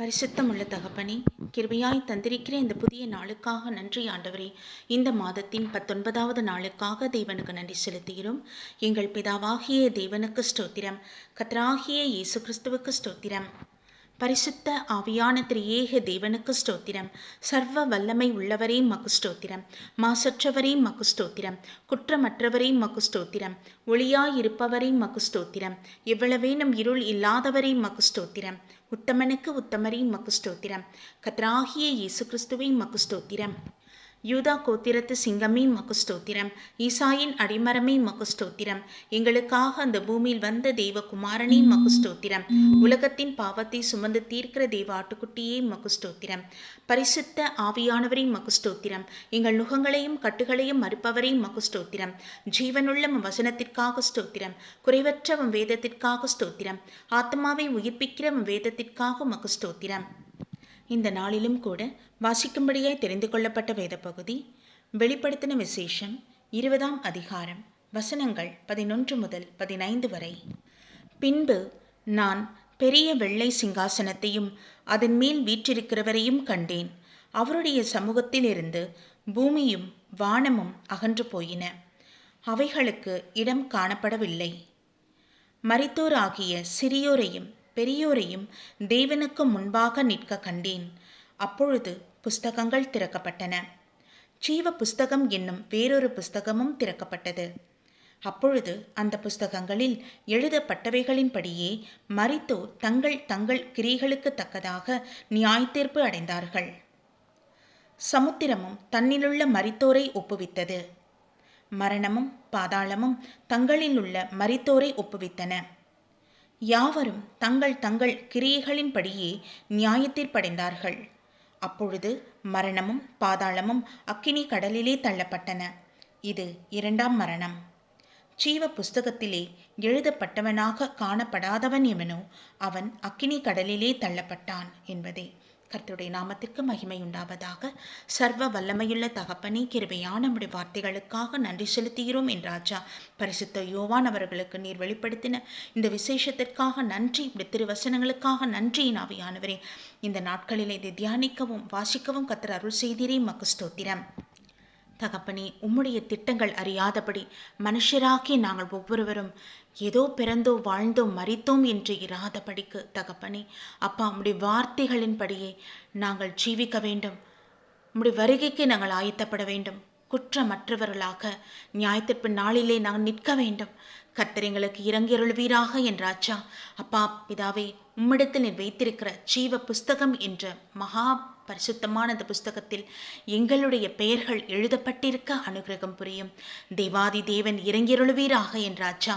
பரிசுத்தமுள்ள தகப்பனே கிருபையாய் தந்திருக்கிற இந்த புதிய நாளுக்காக நன்றி ஆண்டவரே. இந்த மாதத்தின் பத்தொன்பதாவது நாளுக்காக தேவனுக்கு நன்றி செலுத்துகிறோம். எங்கள் பிதாவாகிய தேவனுக்கு ஸ்தோத்திரம். கத்ராகிய இயேசு கிறிஸ்துவுக்கு ஸ்தோத்திரம். பரிசுத்த ஆவியான திரியேக தேவனுக்கு ஸ்தோத்திரம். சர்வ வல்லமை உள்ளவரே மக்கு ஸ்தோத்திரம். மாசற்றவரே மக்கு ஸ்தோத்திரம். குற்றமற்றவரே மக்கு ஸ்தோத்திரம். ஒளியாயிருப்பவரே மக்கு ஸ்தோத்திரம். எவ்வளவேனும் இருள் இல்லாதவரே மக்கு ஸ்தோத்திரம். உத்தமனுக்கு உத்தமரே மக்கு ஸ்தோத்திரம். கத்ராகிய இயேசு கிறிஸ்துவை மக்கு ஸ்தோத்திரம். யூதா கோத்திரத்து சிங்கமே மகுஸ்தோத்திரம் ஈசாயின் அடிமரமே மகுஸ்தோத்திரம். எங்களுக்காக அந்த பூமியில் வந்த தெய்வகுமாரனே மக்கு ஸ்தோத்திரம் உலகத்தின் பாவத்தை சுமந்து தீர்க்கிற தெய்வ ஆட்டுக்குட்டியே மகுஸ்தோத்திரம். பரிசுத்த ஆவியானவரே மகுஸ்தோத்திரம். எங்கள் நுகங்களையும் கட்டுகளையும் மறுப்பவரே மகுஸ்தோத்திரம். ஜீவனுள்ள வசனத்திற்காக ஸ்தோத்திரம். குறைவற்ற வேதத்திற்காக ஸ்தோத்திரம். ஆத்மாவை உயிர்ப்பிக்கிற உம் வேதத்திற்காக மகுஸ்தோத்திரம். இந்த நாளிலும் கூட வாசிக்கும்படியாய் தெரிந்து கொள்ளப்பட்ட வேத பகுதி வெளிப்படுத்தின விசேஷம் இருபதாம் அதிகாரம் வசனங்கள் பதினொன்று முதல் பதினைந்து வரை. பின்பு நான் பெரிய வெள்ளை சிங்காசனத்தையும் அதன் மேல் வீற்றிருக்கிறவரையும் கண்டேன். அவருடைய சமூகத்திலிருந்து பூமியும் வானமும் அகன்று போயின. அவைகளுக்கு இடம் காணப்படவில்லை. மரித்தோராகிய சிறியோரையும் பெரியோரையும் தேவனுக்கு முன்பாக நிற்க கண்டேன். அப்பொழுது புஸ்தகங்கள் திறக்கப்பட்டன. ஜீவ புஸ்தகம் என்னும் வேறொரு புஸ்தகமும் திறக்கப்பட்டது. அப்பொழுது அந்த புஸ்தகங்களில் எழுதப்பட்டவைகளின்படியே மரித்தோர் தங்கள் தங்கள் கிரிகளுக்கு தக்கதாக நியாயத்தீர்ப்பு அடைந்தார்கள். சமுத்திரமும் தன்னிலுள்ள மரித்தோரை ஒப்புவித்தது. மரணமும் பாதாளமும் தங்களிலுள்ள மரித்தோரை ஒப்புவித்தன. யாவரும் தங்கள் தங்கள் கிரியைகளின்படியே நியாயத்தீர்ப்படைந்தார்கள் அப்பொழுது மரணமும் பாதாளமும் அக்கினி கடலிலே தள்ளப்பட்டன. இது இரண்டாம் மரணம். ஜீவ புஸ்தகத்திலே எழுதப்பட்டவனாக காணப்படாதவன் எவனோ அவன் அக்கினி கடலிலே தள்ளப்பட்டான் என்பதே. கர்த்தருடைய நாமத்திற்கு மகிமை உண்டாவதாக. சர்வ வல்லமையுள்ள தகப்பனே கிருபையான நம்முடைய வார்த்தைகளுக்காக நன்றி செலுத்துகிறோம் என் ராஜா. பரிசுத்த யோவான் அவர்களுக்கு நீர் வெளிப்படுத்தின இந்த விசேஷத்திற்காக நன்றி இப்படி திருவசனங்களுக்காக நன்றி நாவியானவரே இந்த நாட்களில் இதை தியானிக்கவும் வாசிக்கவும் கத்தர் அருள் செய்தீரே மக்கு ஸ்தோத்திரம். தகப்பனே உம்முடைய திட்டங்கள் அறியாதபடி மனுஷராக்கி நாங்கள் ஒவ்வொருவரும் ஏதோ பிறந்தோ வாழ்ந்தோ மறித்தோம் என்று இராதபடிக்கு தகப்பனே அப்பா உம்முடைய வார்த்தைகளின்படியே நாங்கள் ஜீவிக்க வேண்டும். உம்முடைய வருகைக்கு நாங்கள் ஆயத்தப்பட வேண்டும். குற்றமற்றவர்களாக நியாயத்திற்பு நாளிலே நாங்கள் நிற்க வேண்டும். கர்த்தர் எங்களுக்கு இறங்கியருள்வீராக என்றாச்சா அப்பா பிதாவே உம்மிடத்தில் நீர் வைத்திருக்கிற ஜீவ புஸ்தகம் என்ற மகா பரிசுத்தமான இந்த புஸ்தகத்தில் எங்களுடைய பெயர்கள் எழுதப்பட்டிருக்க அனுகிரகம் புரியும். தேவாதி தேவன் இறங்கியருளுவீராக என்றாச்சா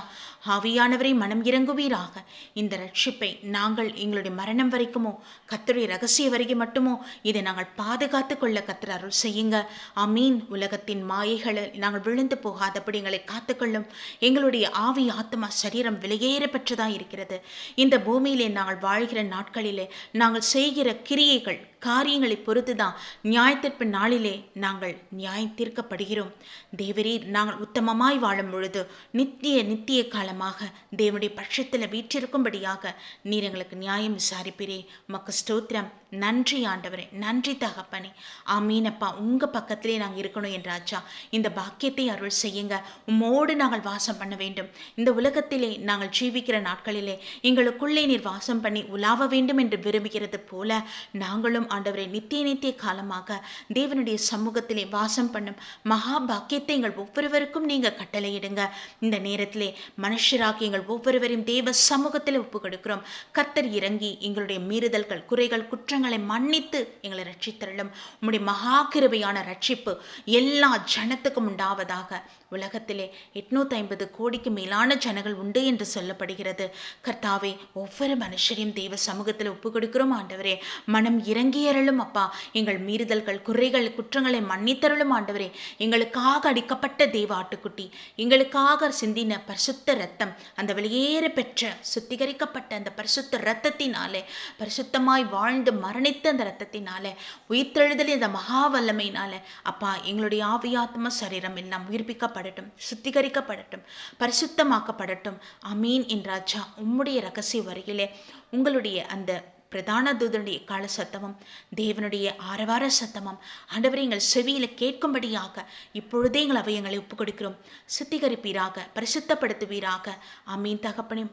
ஆவியானவரை மனம் இறங்குவீராக. இந்த ரட்சிப்பை நாங்கள் எங்களுடைய மரணம் வரைக்குமோ கத்தருடைய ரகசிய வரைக்கும் மட்டுமோ இதை நாங்கள் பாதுகாத்து கொள்ள கத்திர அருள் செய்யுங்க. அமீன் உலகத்தின் மாயைகளை நாங்கள் விழுந்து போகாதபடி எங்களை காத்துக்கொள்ளும் எங்களுடைய ஆவி ஆத்மா சரீரம் விலையேற பெற்றதாக இருக்கிறது இந்த பூமியிலே நாங்கள் வாழ்கிற நாட்களிலே நாங்கள் செய்கிற கிரியைகள் காரியங்களை பொறுத்து தான் நியாயத்திற்பு நாளிலே நாங்கள் நியாயம் தீர்க்கப்படுகிறோம். தேவரீர் நாங்கள் உத்தமமாய் வாழும் பொழுது நித்திய நித்திய காலமாக தேவனுடைய பட்சத்தில் வீற்றிருக்கும்படியாக நீர் எங்களுக்கு நியாயம் விசாரிப்பீரே. மக்க ஸ்தோத்திரம். நன்றி ஆண்டவரே நன்றி தகப்பனே. ஆமீனப்பா உங்கள் பக்கத்திலே நாங்கள் இருக்கணும் என்றாச்சா இந்த பாக்கியத்தை அருள் செய்யுங்க. உம்மோடு நாங்கள் வாசம் பண்ண வேண்டும். இந்த உலகத்திலே நாங்கள் ஜீவிக்கிற நாட்களிலே எங்களுக்குள்ளே நீர் வாசம் பண்ணி உலாவ வேண்டும் என்று விரும்புகிறது போல நாங்களும் ஆண்டவரை நித்திய நித்திய காலமாக தேவனுடைய சமூகத்திலே வாசம் பண்ணும் மகா பாக்கியத்தை எங்கள் ஒவ்வொருவருக்கும் நீங்கள் கட்டளையிடுங்க. இந்த நேரத்திலே மனுஷராகி எங்கள் ஒவ்வொருவரையும் தேவ சமூகத்தில் ஒப்பு கொடுக்கிறோம் கத்தர் இறங்கி எங்களுடைய மீறுதல்கள் குறைகள் குற்றம் குற்றங்களை மன்னித்து எங்களை ரட்சித்தருளும். உம்முடைய மகா கிருபையான ரட்சிப்பு எல்லா ஜனத்துக்கும் உண்டாவதாக. உலகத்திலே எட்நூத்தி ஐம்பது கோடிக்கு மேலான ஜனங்கள் உண்டு என்று சொல்லப்படுகிறது. கர்த்தாவே ஒவ்வொரு மனுஷரையும் தேவ சமூகத்தில் ஒப்பு கொடுக்கிறோம் ஆண்டவரே. மனம் இறங்கியறலும் அப்பா. எங்கள் மீறுதல்கள் குறைகள் குற்றங்களை மன்னித்தருளும் ஆண்டவரே. எங்களுக்காக அடிக்கப்பட்ட தேவ ஆட்டுக்குட்டி எங்களுக்காக சிந்தின பரிசுத்த ரத்தம் அந்த வெளியேற பெற்ற சுத்திகரிக்கப்பட்ட அந்த பரிசுத்த ரத்தத்தினாலே பரிசுத்தமாய் வாழ்ந்து மரணித்த அந்த ரத்தத்தினால உயிர்த்தெழுதல் இந்த மகா வல்லமையினால அப்பா எங்களுடைய ஆவியாத்ம சரீரம் எல்லாம் உயிர்ப்பிக்கப்படட்டும் சுத்திகரிக்கப்படட்டும் பரிசுத்தமாக்கப்படட்டும். அமீன் என்றாச்சா உம்முடைய ரகசிய வரியிலே உங்களுடைய அந்த பிரதான தூதனுடைய கால சத்தமும் தேவனுடைய ஆரவார சத்தமும் ஆண்டவரை எங்கள் செவியில் கேட்கும்படியாக இப்பொழுதே எங்கள் அவயங்களை ஒப்புக் கொடுக்கிறோம் சுத்திகரிப்பீராக பரிசுத்தப்படுத்துவீராக. அமீன் தகப்பனை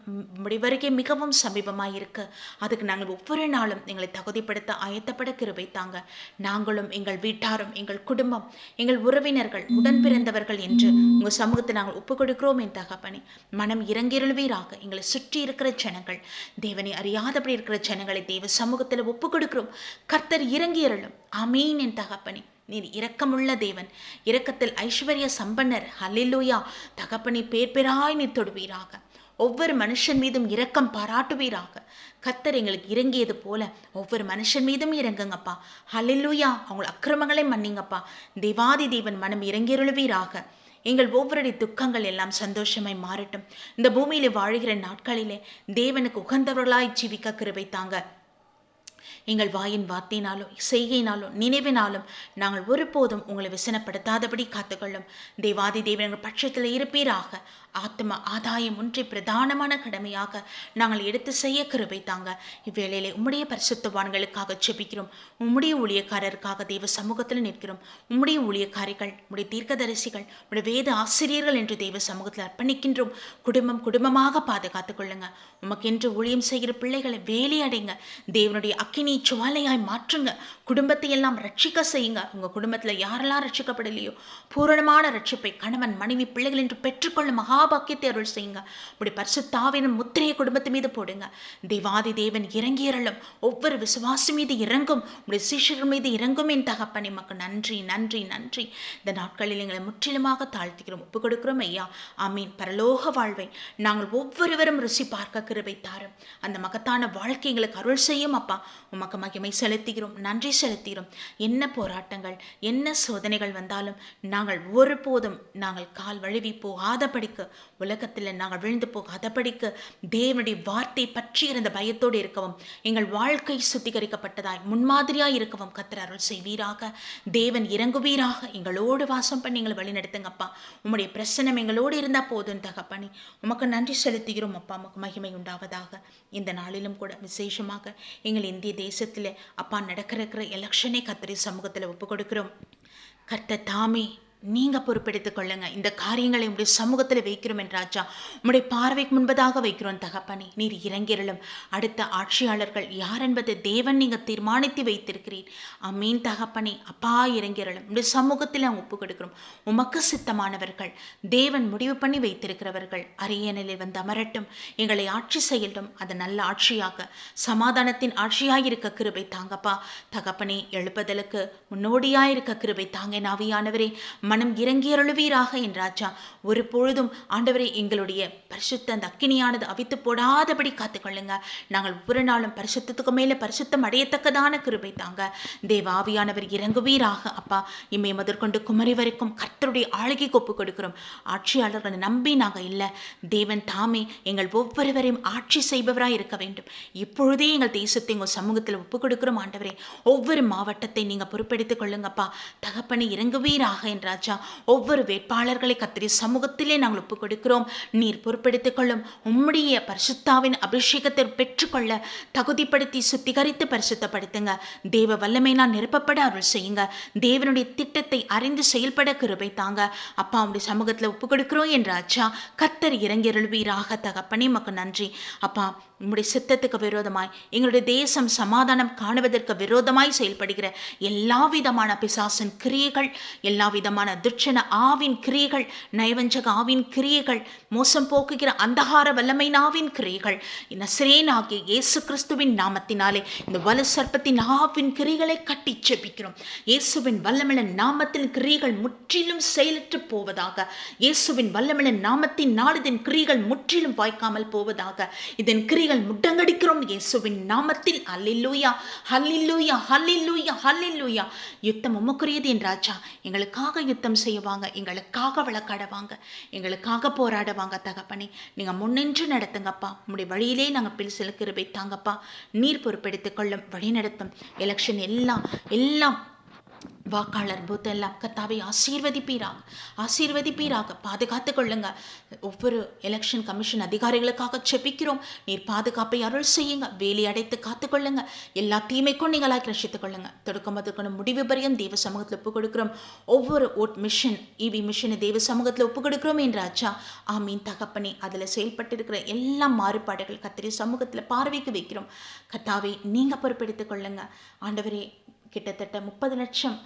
முடிவருகே வருகை மிகவும் சமீபமாக இருக்கு அதுக்கு நாங்கள் ஒவ்வொரு நாளும் எங்களை தகுதிப்படுத்த ஆயத்தப்பட கிருபை தாங்க நாங்களும் எங்கள் வீட்டாரும் எங்கள் குடும்பம் எங்கள் உறவினர்கள் உடன் பிறந்தவர்கள் என்று உங்கள் சமூகத்தை நாங்கள் ஒப்புக் கொடுக்கிறோம் என் தகப்பனை. மனம் இறங்கிருள்வீராக. எங்களை சுற்றி இருக்கிற ஜனங்கள் தேவனை அறியாதபடி இருக்கிற ஜனங்களை தேவ சமூகத்தில் ஒப்பு கொடுக்கிறோம். கர்த்தர் இறங்கியருளும். அமீன் என் தகப்பனே. நீர் இரக்கமுள்ள தேவன். இரக்கத்தில் ஐஸ்வர்ய சம்பன்னர். ஹல்லேலூயா தகப்பனி பேர் பேராய் நீர் தொடுவீராக. ஒவ்வொரு மனுஷன் மீதும் இரக்கம் பாராட்டுவீராக. கத்தர் எங்களுக்கு இறங்கியது போல ஒவ்வொரு மனுஷன் மீதும் இறங்குங்கப்பா. ஹல்லேலூயா அவங்க அக்கிரமங்களை மன்னிங்கப்பா. தேவாதி தேவன் மனம் இறங்கியருளுவீராக. எங்கள் ஒவ்வொருடைய துக்கங்கள் எல்லாம் சந்தோஷமாய் மாறட்டும். இந்த பூமியிலே வாழுகிற நாட்களிலே தேவனுக்கு உகந்தவர்களாய் ஜீவிக்க கிருபை தாங்க. எங்கள் வாயின் வார்த்தையினாலும் செய்கையினாலும் நினைவினாலும் நாங்கள் ஒருபோதும் உங்களை விசனப்படுத்தாதபடி காத்துக்கொள்ளும். தேவாதி தேவன் பட்சத்தில் இருப்பீராக. ஆத்ம ஆதாயம் ஒன்றை பிரதானமான கடமையாக நாங்கள் எடுத்து செய்ய கிருபை தாங்க. இவ்வேளையிலே உம்முடைய பரிசுத்தவான்களுக்காக செபிக்கிறோம். உம்முடைய ஊழியக்காரருக்காக தெய்வ சமூகத்தில் நிற்கிறோம். உம்முடைய ஊழியக்காரிகள் உம்முடைய தீர்க்கதரிசிகள் உம்முடைய வேத ஆசிரியர்கள் என்று தெய்வ சமூகத்தில் அர்ப்பணிக்கின்றோம். குடும்பம் குடும்பமாக பாதுகாத்துக் கொள்ளுங்க. உமக்கென்று ஊழியம் செய்கிற பிள்ளைகளை வேலையடைங்க. தேவனுடைய அக்கினி சுவாலையாய் மாற்றுங்க. குடும்பத்தை எல்லாம் ரட்சிக்க செய்யுங்க. உங்க குடும்பத்துல யாரெல்லாம் ரட்சிக்கப்படலையோ பூரணமான ரட்சிப்பை கணவன் மனைவி பிள்ளைகள் என்று பெற்றுக்கொள்ளும் மகாபாக்கியத்தை அருள் செய்யுங்க. இப்படி பரிசுத்தாவின் முத்திரையை குடும்பத்து மீது போடுங்க. தேவாதி தேவன் இறங்கியறலும் ஒவ்வொரு விசுவாசி மீது இறங்கும். உடைய சீஷர்கள் மீது இறங்கும் என் தகப்பன் எமக்கு நன்றி நன்றி நன்றி. இந்த நாட்களில் எங்களை முற்றிலுமாக தாழ்த்திக்கிறோம். ஒப்புக் கொடுக்கிறோம் ஐயா. ஆமீன். பரலோக வாழ்வை நாங்கள் ஒவ்வொருவரும் ருசி பார்க்க கிருபை தாரும். அந்த மகத்தான வாழ்க்கை எங்களுக்கு அருள் செய்யும் அப்பா. உமக்கு மகிமை செலுத்துகிறோம் நன்றி செலுத்துகிறோம். என்ன போராட்டங்கள் என்ன சோதனைகள் வந்தாலும் நாங்கள் ஒருபோதும் நாங்கள் கால் வழுவி போகாதபடிக்கு உலகத்தில் நாங்கள் விழுந்து போகாதபடிக்கு தேவனுடைய வார்த்தை பற்றி இருந்த பயத்தோடு இருக்கவும் எங்கள் வாழ்க்கை சுத்திகரிக்கப்பட்டதாய் முன்மாதிரியாக இருக்கவும் கத்திர அருள் செய்வீராக. தேவன் இறங்குவீராக. எங்களோடு வாசம் பண்ணி எங்களை வழிநடத்துங்கப்பா. உம்முடைய பிரசனம் எங்களோடு இருந்தால் போதும் தகப்பனி. உமக்கு நன்றி செலுத்துகிறோம் அப்பா. உமக்கு மகிமை உண்டாவதாக. இந்த நாளிலும் கூட விசேஷமாக எங்கள் இந்திய தேசத்தில் அப்பா நடக்கிற இருக்கிற எலெக்ஷனை கத்திரி சமூகத்தில் ஒப்பு கொடுக்கிறோம் கர்த்த தாமே நீங்க பொறுப்பெடுத்துக் கொள்ளுங்க. இந்த காரியங்களை உங்களுடைய சமூகத்தில் வைக்கிறோம் என்றாச்சா உங்களுடைய பார்வைக்கு முன்பதாக வைக்கிறோம் தகப்பனே. நீர் இறங்கிரலும். அடுத்த ஆட்சியாளர்கள் யார் என்பதை தேவன் நீங்க தீர்மானித்து வைத்திருக்கிறீர். அமீன் தகப்பனே. அப்பா இறங்கிரலும். உங்களுடைய சமூகத்தில் அவங்க ஒப்பு கொடுக்கிறோம். உமக்கு சித்தமானவர்கள். தேவன் முடிவு பண்ணி வைத்திருக்கிறவர்கள். அரியணையில் வந்து அமரட்டும். எங்களை ஆட்சி செய்யட்டும். அது நல்ல ஆட்சியாக சமாதானத்தின் ஆட்சியாக இருக்க கிருபை தாங்கப்பா. தகப்பனே எழுப்புதலுக்கு முன்னோடியாக இருக்க கிருபை தாங்க நாவியானவரே மனம் இறங்கி அருளுவீராக என்றாச்சா ஒரு பொழுதும் ஆண்டவரை எங்களுடைய பரிசுத்த அந்த அக்கினியானது அவித்து போடாதபடி காத்துக்கொள்ளுங்க. நாங்கள் ஒவ்வொரு நாளும் பரிசுத்தத்துக்கு மேலே பரிசுத்தம் அடையத்தக்கதான கிருபை தாங்க. தேவாவியானவர் இறங்குவீராக அப்பா. இம்மை முதற்கொண்டு குமரி வரைக்கும் கர்த்தருடைய ஆளுகைக்கு ஒப்பு கொடுக்கிறோம். ஆட்சியாளர்களை நம்பி நாங்கள் இல்லை. தேவன் தாமே எங்கள் ஒவ்வொருவரையும் ஆட்சி செய்பவராக இருக்க வேண்டும். இப்பொழுதே எங்கள் தேசத்தை உங்கள் சமூகத்தில் ஒப்பு கொடுக்கிறோம் ஆண்டவரே. ஒவ்வொரு மாவட்டத்தை நீங்கள் பொறுப்பெடுத்துக் கொள்ளுங்கப்பா. தகப்பனை இறங்குவீராக ராஜா ஒவ்வொரு வேட்பாளர்களை கத்திரி சமூகத்திலே நாங்கள் ஒப்புக் கொடுக்கிறோம் நீர் பொறுப்பெடுத்துக் கொள்ளும். உம்முடைய பரிசுத்தாவின் அபிஷேகத்தை பெற்றுக்கொள்ள தகுதிப்படுத்தி சுத்திகரித்து பரிசுத்தப்படுத்துங்க. தேவ வல்லமை நான் நிரப்பப்பட அருள் செய்யுங்க. தேவனுடைய திட்டத்தை அறிந்து செயல்பட கிருபை தாங்க. அப்பா உடைய சமூகத்தில் ஒப்புக் கொடுக்கிறோம் என்றாச்சா கத்தர் இறங்கி அருள்வீராக தகப்பனே மக்கு நன்றி. அப்பா உம்முடைய சித்தத்துக்கு விரோதமாய் எங்களுடைய தேசம் சமாதானம் காணுவதற்கு விரோதமாய் செயல்படுகிற எல்லா விதமான பிசாசன் கிரியைகள் எல்லா விதமான துட்சண ஆவின் கிரியைகள் நயவஞ்சக ஆவின் கிரியைகள் மோசம் போக்குகிற அந்தகார வல்லமை நாவின் கிரியைகள் நசரேன் ஆகிய இயேசு கிறிஸ்துவின் நாமத்தினாலே இந்த வலு சர்ப்பத்தின் ஆவின் கிரிகளை கட்டி செபிக்கிறோம் இயேசுவின் வல்லமிழன் நாமத்தின் கிரியைகள் முற்றிலும் செயலற்று போவதாக இயேசுவின் வல்லமிழன் நாமத்தின் நாளிதன் கிரிகள் முற்றிலும் வாய்க்காமல் போவதாக இதன் கிரிகள் முட்டங்கடிக்கிறோம். இயேசுவின் நாமத்தில் அல்லில்லூயா ஹல்லில்லூயா ஹல்லில்லூயா ஹல்லில்லூயா யுத்தம் உமக்குரியது என் ராஜா எங்களுக்காக யுத்தம் செய்வாங்க. எங்களுக்காக விளக்காடுவாங்க எங்களுக்காக போராடுவாங்க தகப்பனே. நீங்கள் முன்னின்று நடத்துங்கப்பா. உங்களுடைய வழியிலே நாங்கள் பில் செலுக்கிருபை தாங்கப்பா நீர் பொறுப்பெடுத்துக் கொள்ளும் வழி நடத்தும் எலெக்ஷன் எல்லாம் எல்லாம் வாக்காளர் பூத் எல்லாம் கத்தாவை ஆசீர்வதிப்பீராக. ஆசீர்வதிப்பீராக. பாதுகாத்து கொள்ளுங்க. ஒவ்வொரு எலெக்ஷன் கமிஷன் அதிகாரிகளுக்காக செபிக்கிறோம். நீர் பாதுகாப்பை அருள் செய்யுங்க. வேலி அடைத்து காத்துக்கொள்ளுங்க எல்லா தீமைக்கும் நீங்களாக ரசித்துக் கொள்ளுங்க. தொடக்கம் அதுக்கான முடிவு பரியம் தேவ சமூகத்தில் ஒப்புக் கொடுக்கிறோம். ஒவ்வொரு ஓட் மிஷன் இவி மிஷனை தேவ சமூகத்தில் ஒப்புக் கொடுக்கிறோம் என்ற அச்சா ஆமீன். தகப்பனே அதில் செயல்பட்டு இருக்கிற எல்லா மாறுபாடுகள் கத்திரி சமூகத்தில் பார்வைக்கு வைக்கிறோம். கத்தாவை நீங்கள் பொறுப்பெடுத்துக் கொள்ளுங்க. ஆண்டவரே கிட்டத்தட்ட முப்பது லட்சம்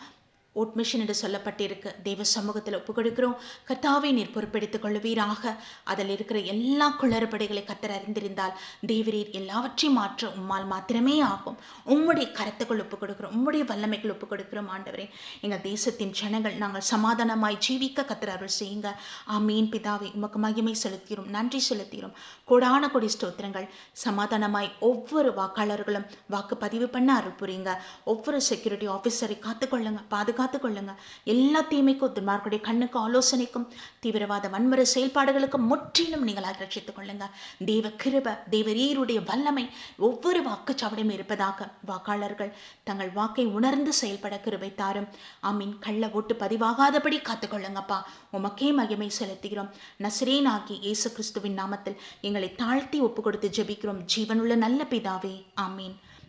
ஓட்மிஷன் என்று சொல்லப்பட்டிருக்கு. தெய்வ சமூகத்தில் ஒப்பு கொடுக்கிறோம் நீர் பொறுப்பெடுத்துக் கொள்வீராக அதில் இருக்கிற எல்லா குளறுபடிகளை கத்தர் அறிந்திருந்தால் தேவரீர் எல்லாவற்றையும் மாற்ற உம்மால் மாத்திரமே ஆகும். உம்முடைய கருத்துக்கள் ஒப்பு கொடுக்கிறோம் உம்முடைய வல்லமைகள் ஒப்பு கொடுக்கிறோம் ஆண்டவரே. எங்கள் தேசத்தின் ஜனங்கள் நாங்கள் சமாதானமாய் ஜீவிக்க கத்தர் அருள் செய்யுங்க. ஆமீன். பிதாவை உமக்கு மகிமை செலுத்திடும் நன்றி செலுத்திடும் கோடான கொடி ஸ்தோத்திரங்கள். சமாதானமாய் ஒவ்வொரு வாக்காளர்களும் வாக்கு பதிவு பண்ண அருள் புரியுங்க. ஒவ்வொரு செக்யூரிட்டி ஆஃபீஸரை காத்துக்கொள்ளுங்க. பாதுகாத்து கொள்ளுங்க எல்லா தீமைக்கும் துன்மார்களுடைய கண்ணுக்கு ஆலோசனைக்கும் தீவிரவாத வன்முறை செயல்பாடுகளுக்கும் முற்றிலும் நீங்களாக ரட்சித்துக் கொள்ளுங்க தேவ கிருப தேவரீருடைய வல்லமை ஒவ்வொரு வாக்குச்சாவடியும் இருப்பதாக வாக்காளர்கள் தங்கள் வாக்கை உணர்ந்து செயல்பட கிருபை தாரும். ஆமீன். கள்ள ஓட்டு பதிவாகாதபடி காத்துக்கொள்ளுங்கப்பா. உமக்கே மகிமை செலுத்துகிறோம். நசரேன் ஆகி இயேசு கிறிஸ்துவின் நாமத்தில் எங்களை தாழ்த்தி ஒப்பு கொடுத்து ஜெபிக்கிறோம். ஜீவனுள்ள நல்ல பிதாவே. ஆமீன்.